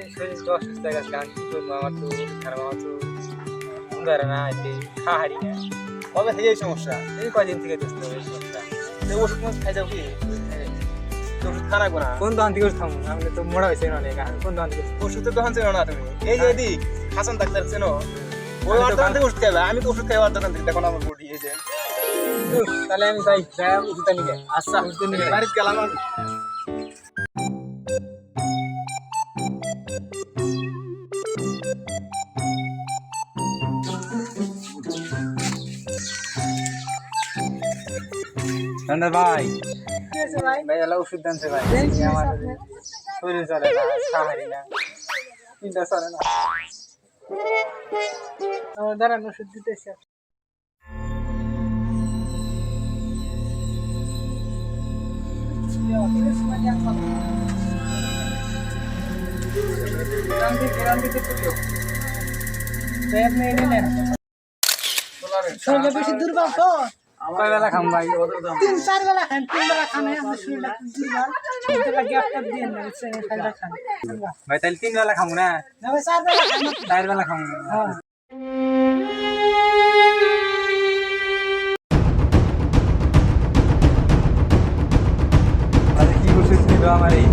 যে শরীর তো অসুস্থ হয়ে গেছে আমি কি করব আমার তো খারাপ আমার তো ধরে না যে খাহারি না কবে থেকে এই সমস্যা এই কদিন থেকে দোস্ত এই সমস্যা এই ওষুধ মত খাই যাও কি তো ওষুধ খানা না কোন দোকান থেকে ওষুধ খাব আমি তো মোড়া হয়েছে অনেক কোন দোকান থেকে ওষুধ ওষুধের দোকান চেনো না তুমি এই যে এদিক হাসান ডাক্তার চেনো ওই তো দোকান থেকে ওষুধ খাইবে আমি তো ওষুধ খাই ওর দেখো আমার বডি এই তাহলে আমি যাই ওষুধটা আচ্ছা ঠান্ডা ভাই ভাই এলা ওষুধ দানছে ভাই আমার শরীর চলে না খাহারি না চিন্তা চলে না আমার দাঁড়ান ওষুধ দিতেছি বেশি দুর্বল তো কয় বেলা খাম ভাই? তিন চার বেলা খান তিন বেলা খান আপনার শরীরটা খুব দুর্বল। শরীরটা গ্যাপ ট্যাপ দিয়ে না বুঝছেন খাইটা খান ভাই তাহলে তিন বেলা খামু না? না ভাই চার বেলা খান চার বেলা খামু হ্যাঁ। কি ওষুধ আমার এই?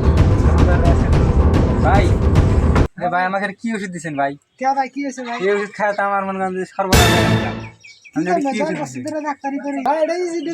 ভাই ভাই আমাকে কি ওষুধ দিচ্ছেন ভাই? কে ভাই কি ওষুধ খায় তো আমার মনে করেন সর্বনাশ। আমি কি